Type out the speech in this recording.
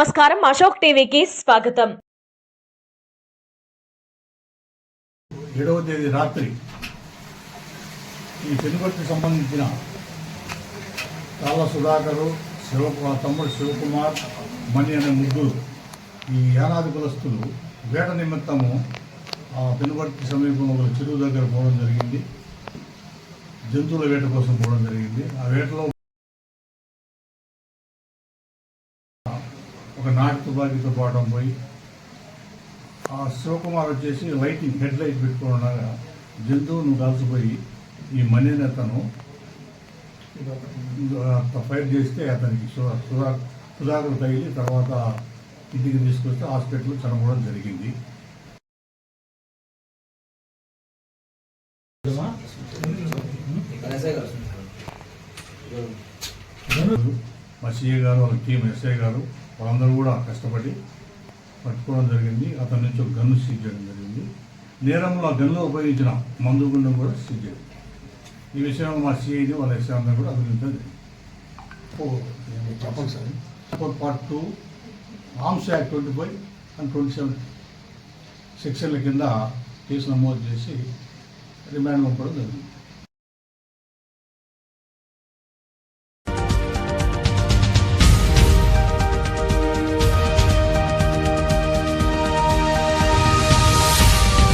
నమస్కారం. అశోక్ టీవీకి స్వాగతం. ఏడవ తేదీ రాత్రి ఈ పెనుగొట్టుకు సంబంధించిన తాళ్ళ సుధాకరు శివ తమ్ముడు శివకుమార్ మణి అనే ముగ్గురు ఈ యానాది కులస్తులు వేట నిమిత్తము ఆ పెనుగొట్టుకి సమీపంలో ఒక చెరువు దగ్గర పోవడం జరిగింది. జంతువుల వేట కోసం పోవడం జరిగింది. ఆ వేటలో ఒక నాటు తుపాకీతో పోవడం పోయి ఆ శివకుమార్ వచ్చేసి లైటింగ్ హెడ్ లైట్ పెట్టుకోవడం జంతువును కాల్చిపోయి ఈ మనీ అతను ఫైర్ చేస్తే అతనికి సుధా సుధా సుధాకర్ తగిలి తర్వాత ఇంటికి తీసుకొస్తే హాస్పిటల్ చనిపోవడం జరిగింది. మా సిఏ గారు వాళ్ళ టీం ఎస్ఐ గారు వాళ్ళందరూ కూడా కష్టపడి పట్టుకోవడం జరిగింది. అతని నుంచి ఒక గన్ను సీజ్ చేయడం జరిగింది. నేరంలో ఆ గన్లో ఉపయోగించిన మందు గుండం కూడా సీజ్ చేయడం. ఈ విషయంలో మా సిఐని వాళ్ళ ఎస్ఐ కూడా అభినందించడం జరిగింది. చెప్పండి sir. Four part two arms act twenty five and twenty seven సెక్షన్ల కింద కేసు నమోదు చేసి రిమాండ్ పంపడం జరిగింది.